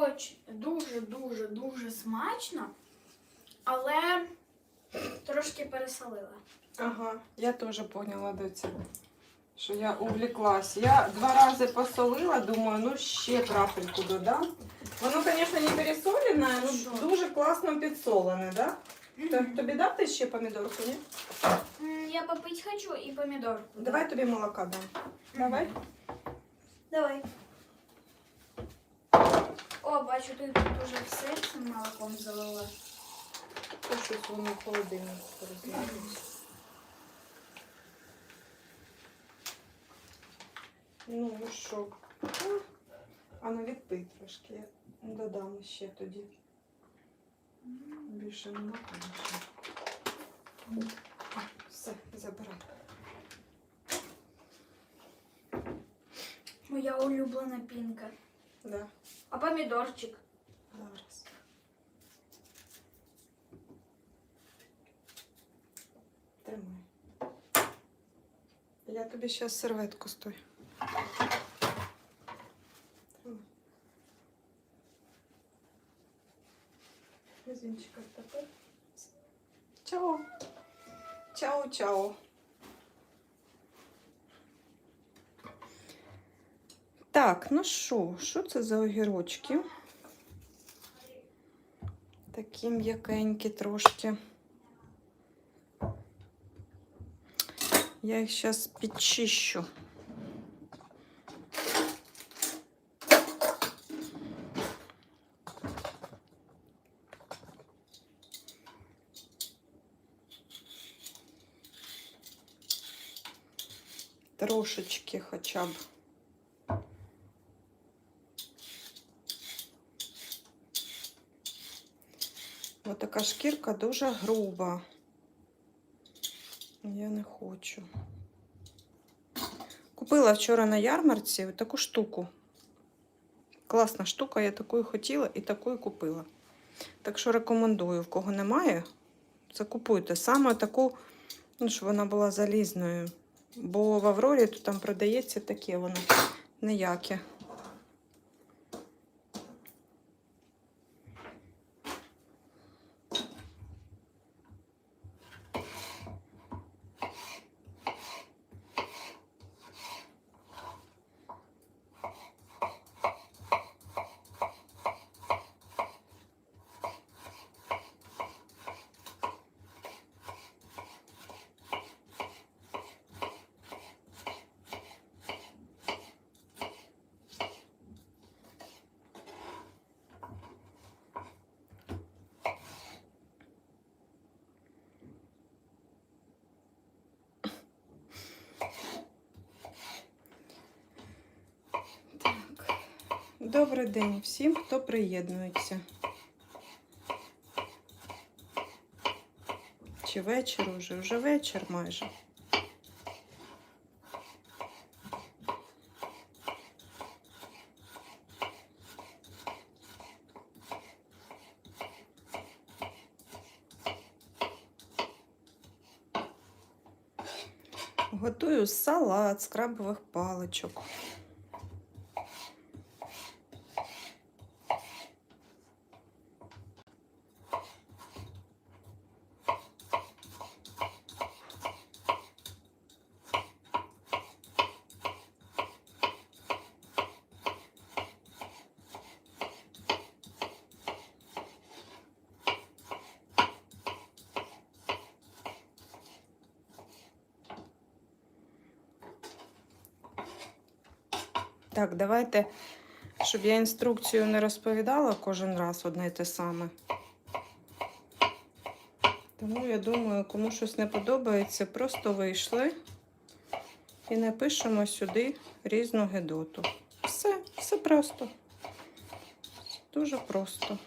Оч, дуже, дуже, дуже смачно, але трошки пересолила. Ага, я теж поняла до цього. Що я увлеклась. Я два рази посолила, думаю, ну ще крапельку додам. Воно, звісно, не пересолене, але дуже класно підсолене, да? Т- Мгм. Тобі дати ще помідорку, ні? М, Я попить хочу і помідорку. Давай тобі молока дам. Давай. Давай. О, бачу, ти тут уже все цим молоком залила. Та щось воно в холодильнику розглядається. Ну, ну що? А, А ну відпий трошки. Я додам ще тоді. Більше нема, звісно. Все, забирай. Моя улюблена пінка. Да, А помідорчик? зараз. Тримай. Я тобі зараз серветку стой. Тримай. Мизинчика. Чао. Чао, чао. Так, ну що, що це за огірочки? Такі м'якенькі трошки. Я їх зараз підчищу. Трошечки хоча б. Така шкірка дуже груба. Я не хочу. Купила вчора на ярмарці таку штуку. Класна штука, я таку хотіла і таку купила. Так що рекомендую, в кого немає, закупуйте. Саме таку, ну, щоб вона була залізною. Бо в Аврорі то там продається таке воно ніяке. Так. Добрий день всім, хто приєднується. Чи вечір уже? Вже вечір майже. Готую салат з крабових паличок. Так, давайте, щоб я інструкцію не розповідала кожен раз одне й те саме. Тому я думаю, кому щось не подобається, просто вийшли і напишемо сюди різну гедоту. Все, все просто. Дуже просто.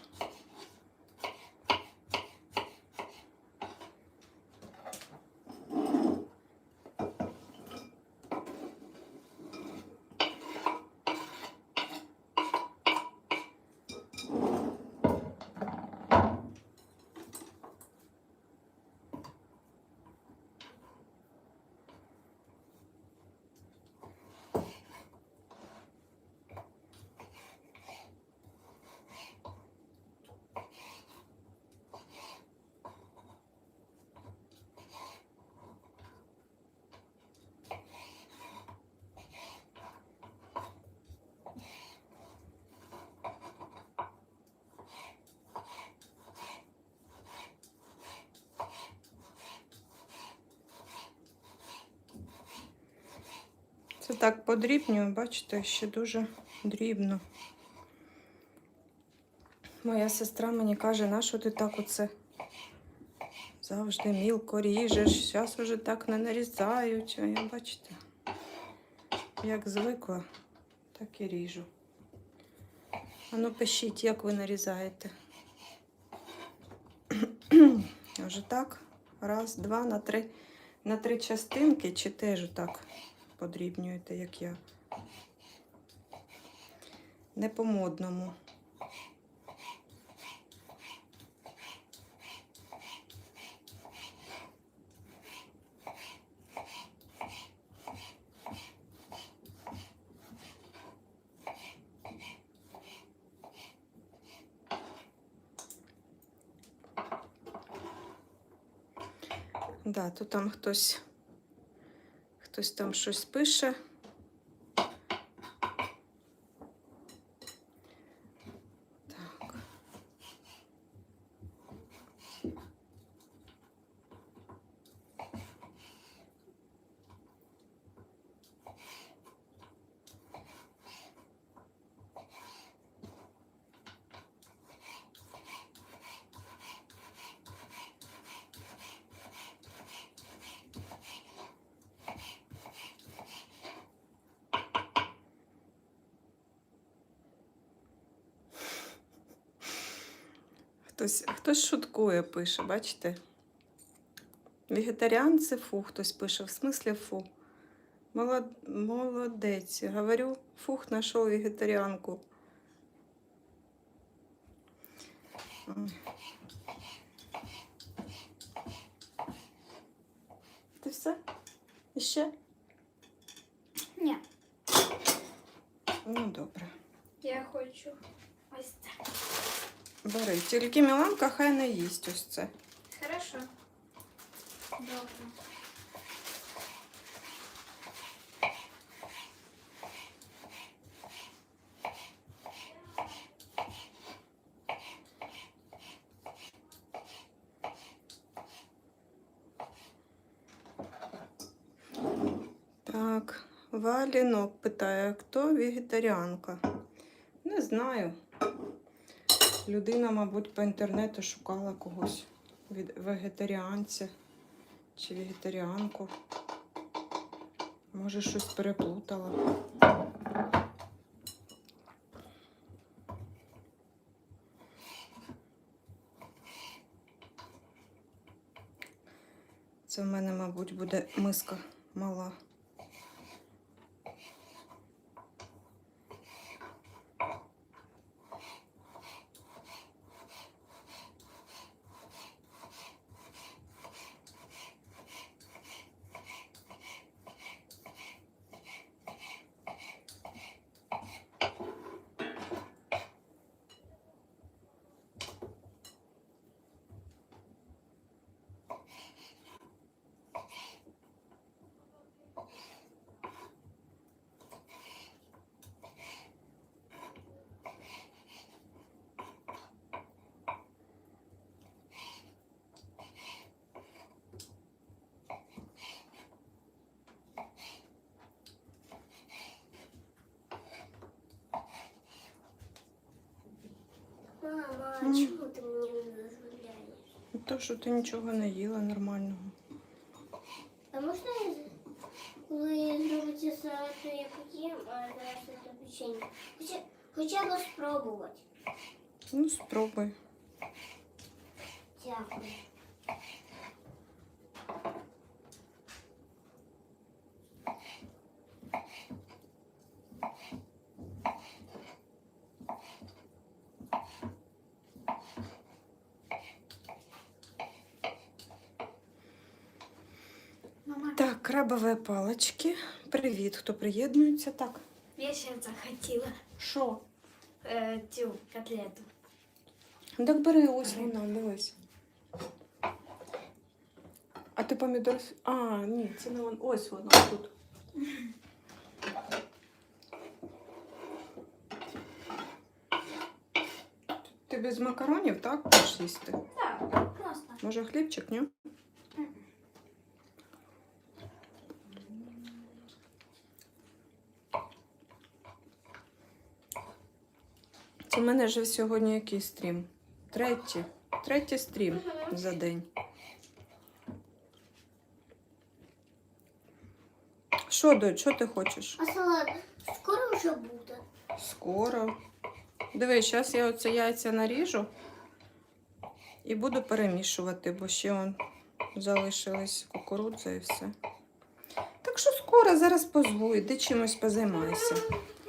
Це так подрібнюю, бачите, ще дуже дрібно. Моя сестра мені каже, на що ти так оце завжди мілко ріжеш, зараз уже так не нарізають. А я бачите, як звикла, так і ріжу. А ну пишіть, як ви нарізаєте. Вже так. Раз, два, на три, на три частинки, чи теж так подрібнюєте, як я. Не по-модному. Да, то там хтось, хтось там щось пише. Так. Хтось, хтось шуткує, пише, бачите? Вегетаріанці фу, хтось пише, в смислі фу. Молод... Молодець. Говорю, фух, знайшов вегетаріанку. Ти все? Іще? Ні, Ну, добре. я хочу це. Бери. Тільки Міланка хай не їсть ось це. Хорошо. Добре. Так, Валінок питає, хто вегетаріанка? Не знаю. Людина, мабуть, по інтернету шукала когось від вегетаріанця чи вегетаріанку. Може, щось переплутала. Це в мене, мабуть, буде миска мала. Мама, а М. чому ти мені не дозволяєш? Ну, То, що ти нічого не їла нормального. А можна я, коли зробиться салат, то я потім, а зараз це печення? Хоча, хоча б спробувати. Ну, спробуй. Так, крабові палички. Привіт, хто приєднується. Так. я ще захотіла Що? е, цю котлету. Так бери ось вона, дивись. А ти помідор. с- А, ні, це не вон. Ось воно тут. Ти без макаронів, так? Будеш їсти? Так, класно. Може хлібчик, ні? У мене ж сьогодні який стрім? Третій. Третій стрім за день. Що, дочь, що ти хочеш? А салат скоро вже буде. Скоро. Диви, зараз я оце яйця наріжу і буду перемішувати, бо ще он залишилась кукурудза і все. Так що скоро зараз позву, іди чимось позаймайся.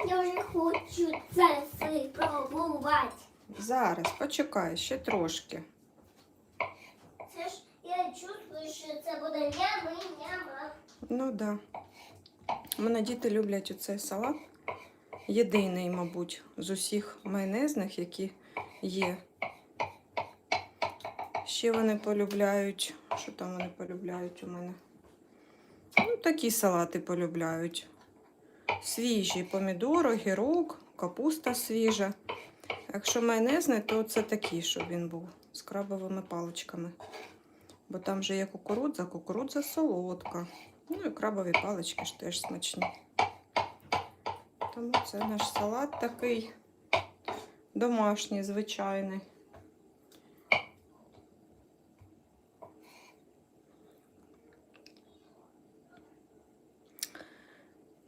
Я вже хочу це спробувати. Зараз, почекай, ще трошки. Це ж я чувствую, що це буде нями няма. Ну так. Да. У мене діти люблять оцей салат. Єдиний, мабуть, з усіх майонезних, які є. Ще вони полюбляють. Що там вони полюбляють у мене? Ну, такі салати полюбляють. Свіжі помідор, огірок, капуста свіжа. Якщо майонезний, то це такий, щоб він був з крабовими паличками. Бо там же є кукурудза, кукурудза солодка. Ну і крабові палички ж теж смачні. Тому це наш салат такий домашній, звичайний.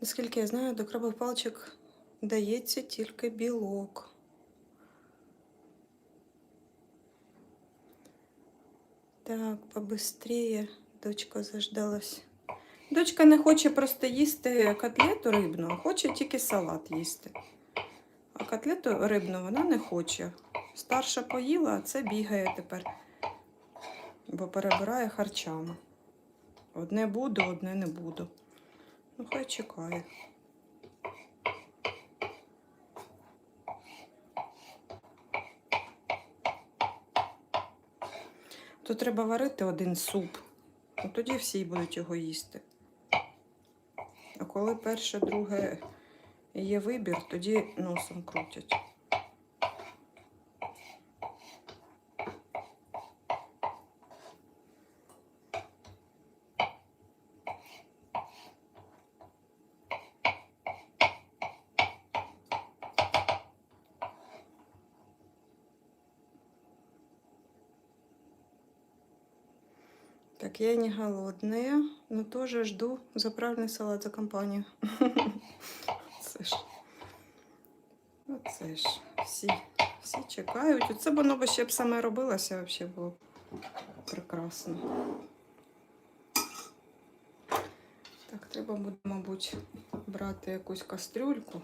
Наскільки я знаю, до крабових паличок дається тільки білок. Так, побыстрее. Дочка заждалась. Дочка не хоче просто їсти котлету рибну, а хоче тільки салат їсти. А котлету рибну вона не хоче. Старша поїла, а це бігає тепер, бо перебирає харчами. Одне буду, одне не буду. Ну, хай чекає. То треба варити один суп. Ну, тоді всі будуть його їсти. А коли перше, друге є вибір, тоді носом крутять. Так, я не голодная, но тоже жду заправлений салат за ж. Оце ж. Всі, всі чекають. Оце б воно б ще б саме робилося, взагалі було прекрасно. Так, треба буде, мабуть, брати якусь кастрюльку,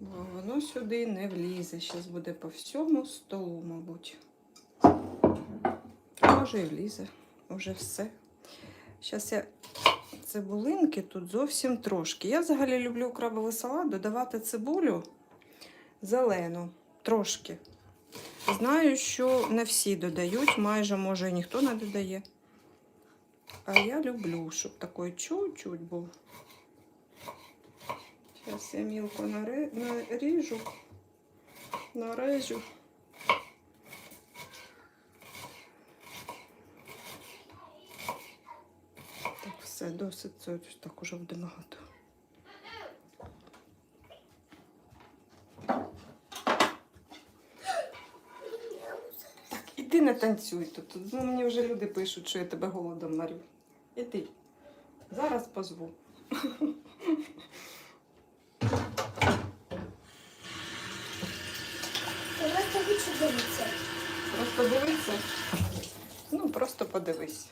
бо воно сюди не влізе. Зараз буде по всьому столу, мабуть. Може і влізе. Уже все. Зараз я цибулинки тут зовсім трошки. Я взагалі люблю крабовий салат додавати цибулю зелену трошки. Знаю, що не всі додають, майже може і ніхто не додає. А я люблю, щоб такий чуть-чуть був. Зараз я мілко наріжу, нарежу. Так, все, досить це так уже буде багато. Іди не танцюй тут. Ну, мені вже люди пишуть, що я тебе голодом марю. Іди. Зараз позву. Просто хочу дивитися. Просто дивися. Ну, просто подивись.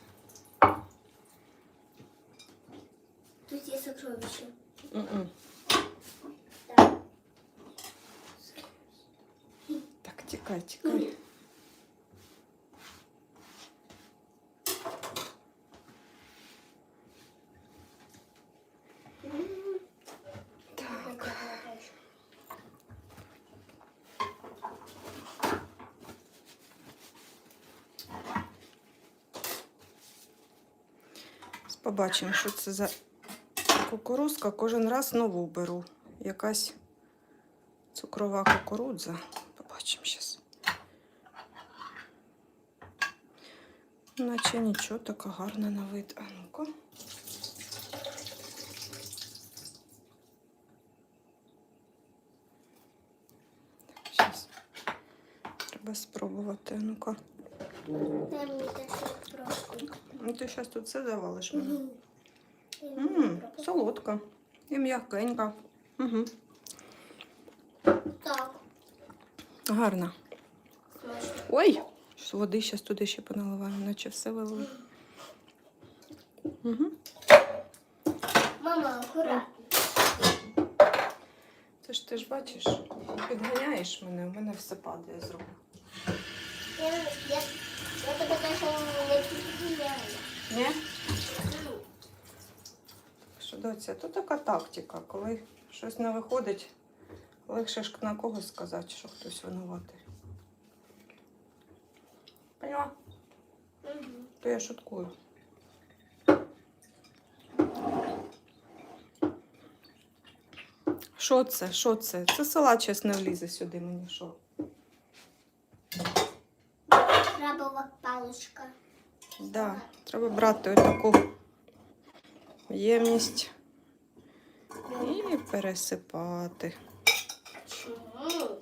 Тут є сокровище. М-м. Так. Так, тікай, тікай. Так. Побачимо, що це за кукурузка. Кожен раз нову беру. Якась цукрова кукурудза. Побачимо зараз. Наче нічого, така гарна на вид. А ну-ка. Треба спробувати. Ну-ка. Дай мені. Ну, ти зараз тут все завалиш мене. Мгм. Я не Мм, пробую. солодка. І м'якенька. Угу. Так, Гарна. Ой! Води зараз туди ще поналиваю, наче все вилили. Угу. Мама, акуратно. Це ж ти ж бачиш, підганяєш мене, у мене все падає з рук. Я, я, я тебе не підіграю. Ні? Що доця, то така тактика, коли щось не виходить, легше ж на когось сказати, що хтось винуватий. Поняла? Мгм. То я шуткую. Що це? Що це? Це салат зараз не влізе сюди мені. Що? Крабова паличка. Да, треба брати таку ємність і пересипати. Чому?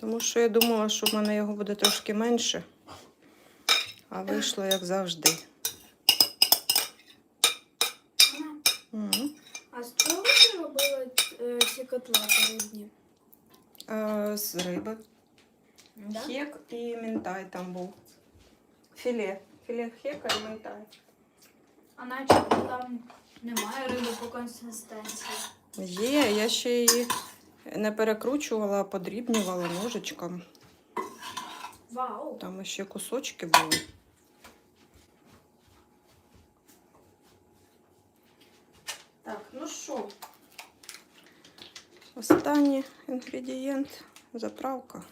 Тому що я думала, що в мене його буде трошки менше, а вийшло як завжди. А з чого ви робили е, ці котлети рибні? Е, З риби. Да? Хек і мінтай там був. Філе. Філе хека і мінтай. А начебто там немає риби по консистенції. Є, я ще її не перекручувала, а подрібнювала ножичком. Вау! Там ще кусочки були. Так, ну що? Останній інгредієнт заправка.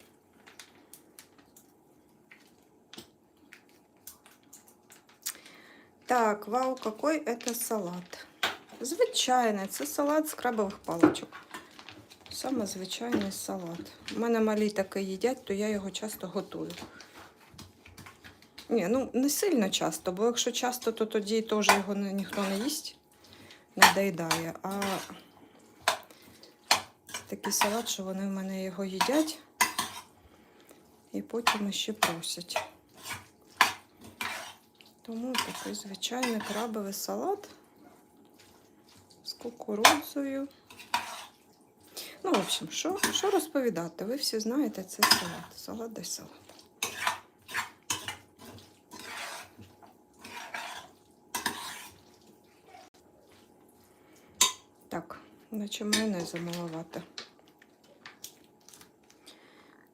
Так, вау, какой это салат. Звичайний, це салат з крабових паличок. Саме звичайний салат. У мене малі таке їдять, то я його часто готую. Ні, ну не сильно часто, бо якщо часто, то тоді теж його ніхто не їсть, не доїдає. А такий салат, що вони в мене його їдять і потім ще просять. Тому такий звичайний крабовий салат з кукурудзою. Ну, в общем, що, що розповідати? Ви всі знаєте, це салат. Салат дай салат. Так, наче майонезу маловато.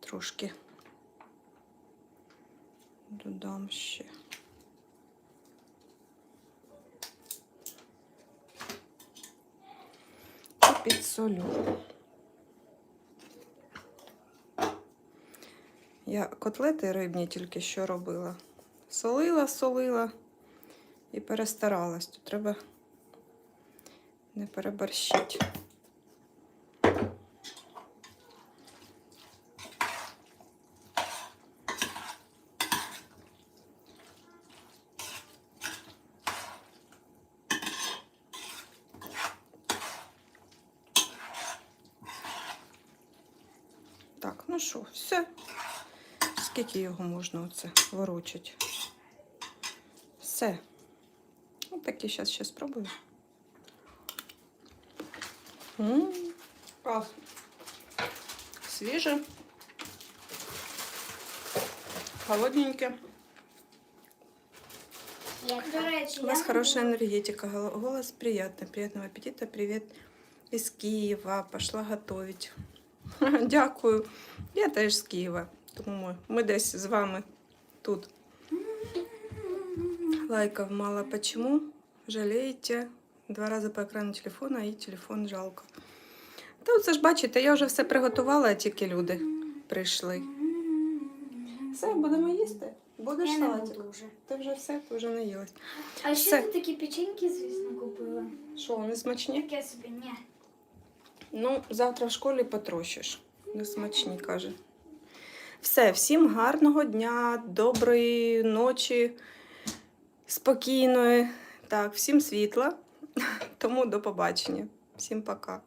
Трошки додам ще. І підсолю. Я котлети рибні тільки що робила. Солила, солила і перестаралась. Тут треба не переборщити. Так, ну що, все. Скільки його можна оце ворочити? Все. Ось такі зараз ще спробую. М, Клас. Свіже. Холодненьке. У вас хорошая энергетика, голос приятный. Приятного аппетита. Привет из Києва. Пошла готовить. Дякую. Я теж з Києва. Тому ми, ми десь з вами тут. Лайков мало. Почему? Жалеете? Два рази по екрану телефона і телефон жалко. Та оце ж бачите, я вже все приготувала, а тільки люди прийшли. Все, будемо їсти. Будеш Я не салатик? буду вже. Ти вже все, ти вже наїлась. А ще Все. ти такі печеньки, звісно, купила. Що, вони смачні? Таке собі, ні. Ну, завтра в школі потрощиш. Не смачні, каже. Все, всім гарного дня, доброї ночі, спокійної. Так, всім світла. Тому до побачення. Всім пока.